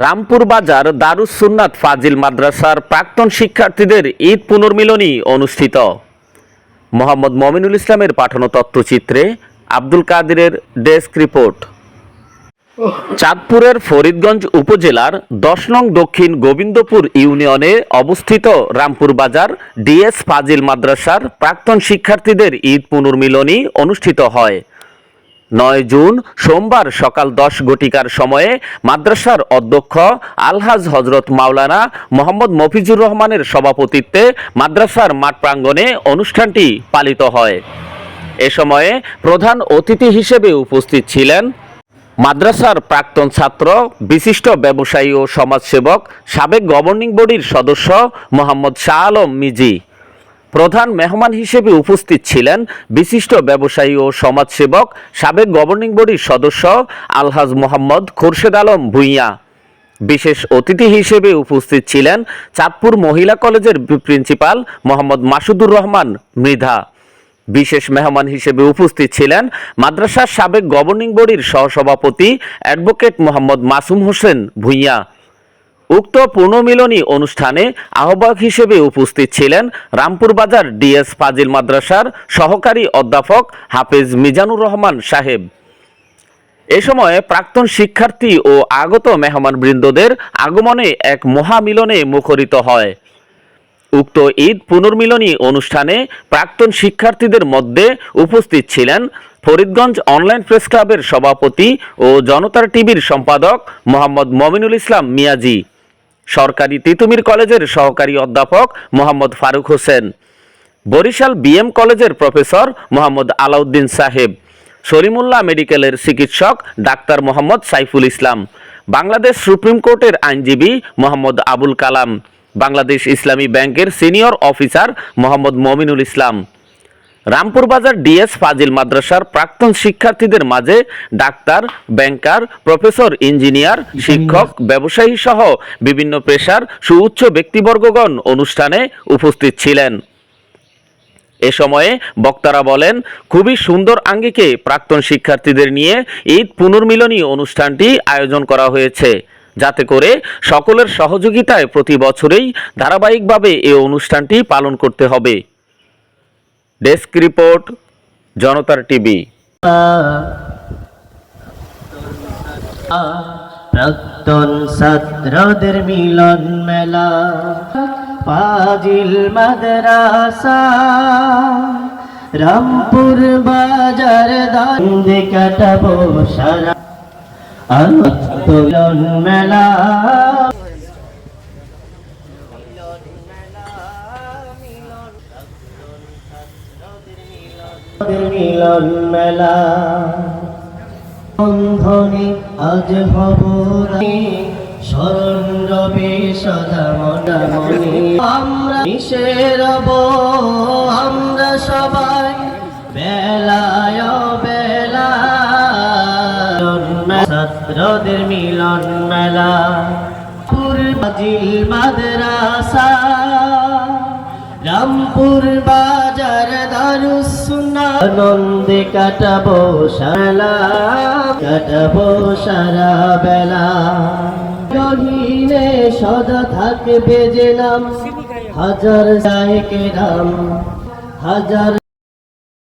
রামপুর বাজার দারুস সুন্নাত ফাজিল মাদ্রাসার প্রাক্তন শিক্ষার্থীদের ঈদ পুনর্মিলনী অনুষ্ঠিত। মোহাম্মদ মমিনুল ইসলামের পাঠানো তথ্যচিত্রে আব্দুল কাদিরের ডেস্ক রিপোর্ট। চাঁদপুরের ফরিদগঞ্জ উপজেলার দশ নং দক্ষিণ গোবিন্দপুর ইউনিয়নে অবস্থিত রামপুর বাজার ডিএস ফাজিল মাদ্রাসার প্রাক্তন শিক্ষার্থীদের ঈদ পুনর্মিলনী অনুষ্ঠিত হয়। নয় জুন সোমবার সকাল দশ ঘটিকার সময়ে মাদ্রাসার অধ্যক্ষ আলহাজ হজরত মাওলানা মোহাম্মদ মফিজুর রহমানের সভাপতিত্বে মাদ্রাসার মাঠ প্রাঙ্গণে অনুষ্ঠানটি পালিত হয়। এ সময়ে প্রধান অতিথি হিসেবে উপস্থিত ছিলেন মাদ্রাসার প্রাক্তন ছাত্র, বিশিষ্ট ব্যবসায়ী ও সমাজসেবক, সাবেক গভর্নিং বডির সদস্য মোহাম্মদ শাহ আলম মিজি। প্রধান মেহমান হিসেবে উপস্থিত ছিলেন বিশিষ্ট ব্যবসায়ী ও সমাজসেবক, সাবেক গভর্নিং বডির সদস্য আলহাজ মোহাম্মদ খোরশেদ আলম ভুঁইয়া। বিশেষ অতিথি হিসেবে উপস্থিত ছিলেন চাঁদপুর মহিলা কলেজের প্রিন্সিপাল মোহাম্মদ মাসুদুর রহমান মৃধা। বিশেষ মেহমান হিসেবে উপস্থিত ছিলেন মাদ্রাসার সাবেক গভর্নিং বডির সহসভাপতি অ্যাডভোকেট মোহাম্মদ মাসুম হোসেন ভুঁইয়া। উক্ত পুনর্মিলনী অনুষ্ঠানে আহ্বায়ক হিসেবে উপস্থিত ছিলেন রামপুর বাজার ডিএস ফাজিল মাদ্রাসার সহকারী অধ্যাপক হাফেজ মিজানুর রহমান সাহেব। এ সময় প্রাক্তন শিক্ষার্থী ও আগত মেহমানবৃন্দদের আগমনে এক মহামিলনে মুখরিত হয়। উক্ত ঈদ পুনর্মিলনী অনুষ্ঠানে প্রাক্তন শিক্ষার্থীদের মধ্যে উপস্থিত ছিলেন ফরিদগঞ্জ অনলাইন প্রেস ক্লাবের সভাপতি ও জনতার টিভির সম্পাদক মোহাম্মদ মমিনুল ইসলাম মিয়াজি। সরকারি তিতুমির কলেজের সহকারী অধ্যাপক মোহাম্মদ ফারুক হোসেন, বরিশাল বিএম কলেজের প্রফেসর মোহাম্মদ আলাউদ্দিন সাহেব সলিমুল্লাহ মেডিকেলের চিকিৎসক ডাক্তার মোহাম্মদ সাইফুল ইসলাম, বাংলাদেশ সুপ্রিম কোর্টের আইনজীবী মোহাম্মদ আবুল কালাম, বাংলাদেশ ইসলামী ব্যাংকের senior officer Mohammad Mominul Islam. Rampur Bazar DS Fazil মাদ্রাসার প্রাক্তন শিক্ষার্থীদের মাঝে ডাক্তার, ব্যাংকার, প্রফেসর, ইঞ্জিনিয়ার, শিক্ষক, ব্যবসায়ী সহ বিভিন্ন পেশার সুউচ্চ ব্যক্তিবর্গগণ অনুষ্ঠানে উপস্থিত ছিলেন। এ সময়ে বক্তারা বলেন, খুবই সুন্দর আঙ্গিকে প্রাক্তন শিক্ষার্থীদের নিয়ে ঈদ পুনর্মিলনী অনুষ্ঠানটি আয়োজন করা হয়েছে। যাতে করে সকলের সহযোগিতায় প্রতি বছরেই ধারাবাহিকভাবে এই অনুষ্ঠানটি পালন করতে হবে। ডেস্ক রিপোর্ট, জনতার টিভি। প্রাক্তন ছাত্রদের মিলন মেলা পাজিল মাদ্রাসা। রামপুর বাজার দান্দে কাটাবো সারা। আত্মলন মেলা। মিলন মেলা। বন্ধনে আজ হব স্মরণ রবে সদা মনা আমরা মিশে আমরা সবাই বেলায় বেলা ছাত্রদের মিলন মেলা। পূর্বাজিল মাদ্রাসা। রামপুর বাজার দারুসুন্না আনন্দে কাটাবো সারা কাটাবো সারা বেলা। গহীনে সদা থাকবে যে নাম। হাজার সাহেকেরাম হাজার